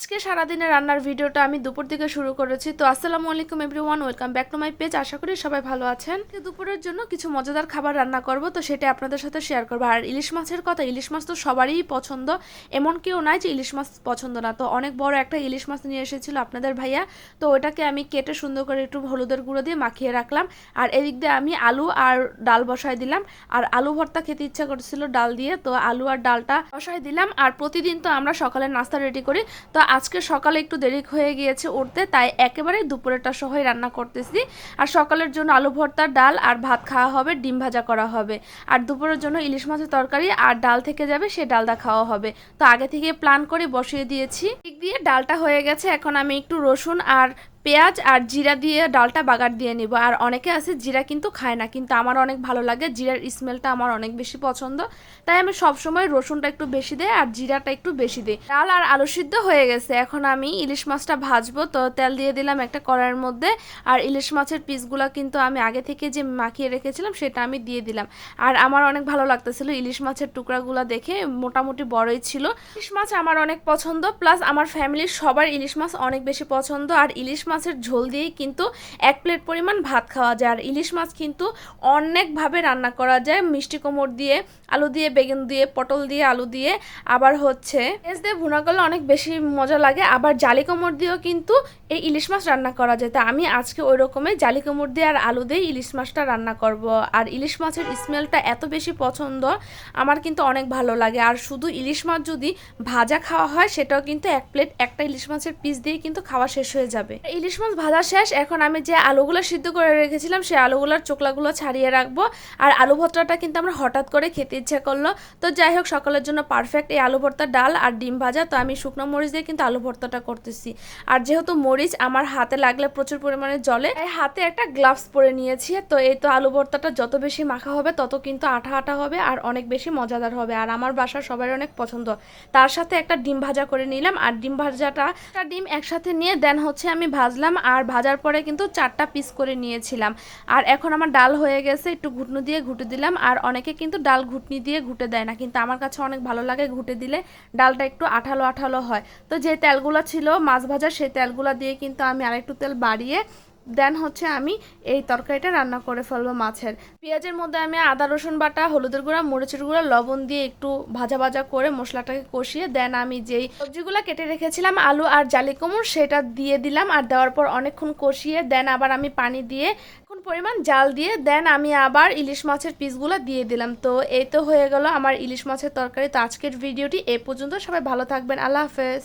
আজকে সারাদিনের রান্নার ভিডিওটা আমি দুপুর থেকে শুরু করেছি। তো আসসালামু আলাইকুম everyone welcome back to my page আশা করি সবাই ভালো আছেন। দুপুরের জন্য কিছু মজাদার খাবার রান্না করব, তো সেটা আপনাদের সাথে শেয়ার করব। আর ইলিশ মাছের কথা, ইলিশ মাছ তো সবারই পছন্দ। এমন কেউ নাই যে ইলিশ মাছ পছন্দ না। তো অনেক বড় একটা ইলিশ মাছ নিয়ে এসেছিল আপনাদের ভাইয়া। তো ওটাকে আমি কেটে সুন্দর করে একটু হলুদের গুঁড়ো দিয়ে মাখিয়ে রাখলাম। আর এদিক দিয়ে আমি আলু আর ডাল বসায় দিলাম। আর আলু ভর্তা খেতে ইচ্ছা করছিল ডাল দিয়ে। তো আলু আর ডালটা বসাই দিলাম। আর প্রতিদিন তো আমরা সকালে নাস্তা রেডি করি। তো আজকে সকালে একটু দেরি হয়ে গিয়েছে উঠতে, তাই একেবারে দুপুরেরটা সহই রান্না করতেছি। আর সকালের জন্য আলু ভর্তা, ডাল আর ভাত খাওয়া হবে, ডিম ভাজা করা হবে। আর দুপুরের জন্য ইলিশ মাছের তরকারি আর ডাল থেকে যাবে, সে ডালটা খাওয়া হবে। তো আগে থেকে প্ল্যান করে বসিয়ে দিয়েছি। দিক দিয়ে ডালটা হয়ে গেছে, এখন আমি একটু রসুন আর পেঁয়াজ আর জিরা দিয়ে, ডালটা বাগার দিয়ে নিব। আর অনেকে আছে জিরা কিন্তু খায় না, কিন্তু আমার অনেক ভালো লাগে। জিরার স্মেলটা আমার অনেক বেশি পছন্দ। তাই আমি সবসময় রসুনটা একটু বেশি দেই আর জিরাটা একটু বেশি দিই। ডাল আর আলু সিদ্ধ হয়ে গেছে। এখন আমি ইলিশ মাছটা ভাজবো। তো তেল দিয়ে দিলাম একটা কড়াইয়ের মধ্যে। আর ইলিশ মাছের পিসগুলো কিন্তু আমি আগে থেকে যে মাখিয়ে রেখেছিলাম, সেটা আমি দিয়ে দিলাম। আর আমার অনেক ভালো লাগতেছিল ইলিশ মাছের টুকরাগুলো দেখে। মোটামুটি বড়ই ছিল। ইলিশ মাছ আমার অনেক পছন্দ। প্লাস আমার ফ্যামিলির সবার ইলিশ মাছ অনেক বেশি পছন্দ। আর ইলিশ মাছের ঝোল দিয়েই কিন্তু এক প্লেট পরিমাণ ভাত খাওয়া যায়। আর ইলিশ মাছ কিন্তু অনেকভাবে রান্না করা যায়। মিষ্টি কোমর দিয়ে, আলু দিয়ে, বেগুন দিয়ে, পটল দিয়ে, আলু দিয়ে, আবার হচ্ছে পেঁয়াজ দিয়ে ভুনা করলে অনেক বেশি মজা লাগে। আবার জালি কোমর দিয়েও কিন্তু এই ইলিশ মাছ রান্না করা যায়। তা আমি আজকে ওই রকমের জালি কোমর দিয়ে আর আলু দিয়ে ইলিশ মাছটা রান্না করব। আর ইলিশ মাছের স্মেলটা এত বেশি পছন্দ, আমার কিন্তু অনেক ভালো লাগে। আর শুধু ইলিশ মাছ যদি ভাজা খাওয়া হয়, সেটাও কিন্তু এক প্লেট একটা ইলিশ মাছের পিস দিয়ে কিন্তু খাওয়া শেষ হয়ে যাবে। ইলিশ মাছ ভাজা শেষ। এখন আমি যে আলুগুলো সিদ্ধ করে রেখেছিলাম, সেই আলুগুলোর চোকলাগুলো ছাড়িয়ে রাখব। আর আলু ভর্তাটা কিন্তু আমরা হঠাৎ করে খেতে ইচ্ছে করল। তো যাই হোক, সকালের জন্য পারফেক্ট এই আলু ভর্তা ডাল আর ডিম ভাজা। তো আমি শুকনো মরিচ দিয়ে কিন্তু আলু ভর্তাটা করতেছি। আর যেহেতু মরিচ আমার হাতে লাগলে প্রচুর পরিমাণে জলে হাতে একটা গ্লাভস পরে নিয়েছি। তো এই তো আলু ভর্তাটা যত বেশি মাখা হবে, তত কিন্তু আঠা আঠা হবে আর অনেক বেশি মজাদার হবে। আর আমার বাসার সবার অনেক পছন্দ। তার সাথে একটা ডিম ভাজা করে নিলাম। আর ডিম ভাজাটা ডিম একসাথে নিয়ে দেন হচ্ছে আমি ভাজলাম আর ভাজার পরে কিন্তু চারটা পিস করে নিয়েছিলাম। আর এখন আমার ডাল হয়ে গেছে, একটু ঘুটনো দিয়ে ঘুটে দিলাম। আর অনেকে কিন্তু ডাল ঘুটনি দিয়ে ঘুটে দেয় না, কিন্তু আমার কাছে অনেক ভালো লাগে ঘুটে দিলে ডালটা একটু আঠালো আঠালো হয়। তো যে তেলগুলো ছিল মাছ ভাজা, সেই তেলগুলো দিয়ে কিন্তু আমি আরেকটু তেল বাড়িয়ে দেন হচ্ছে আমি এই তরকারিটা রান্না করে ফেলব মাছের। পেঁয়াজের মধ্যে আমি আদা, রসুন বাটা, হলুদের গুঁড়া, মরিচের গুঁড়া, লবণ দিয়ে একটু ভাজা ভাজা করে মশলাটাকে কষিয়ে দেন আমি যেই সবজিগুলো কেটে রেখেছিলাম, আলু আর জালি কুমড় সেটা দিয়ে দিলাম আর দেওয়ার পর অনেকক্ষণ কষিয়ে দেন আবার আমি পানি দিয়ে এখন পরিমাণ জাল দিয়ে দেন আমি আবার ইলিশ মাছের পিসগুলো দিয়ে দিলাম। তো এই তো হয়ে গেল আমার ইলিশ মাছের তরকারি। তো আজকের ভিডিওটি এ পর্যন্ত। সবাই ভালো থাকবেন। আল্লাহ হাফেজ।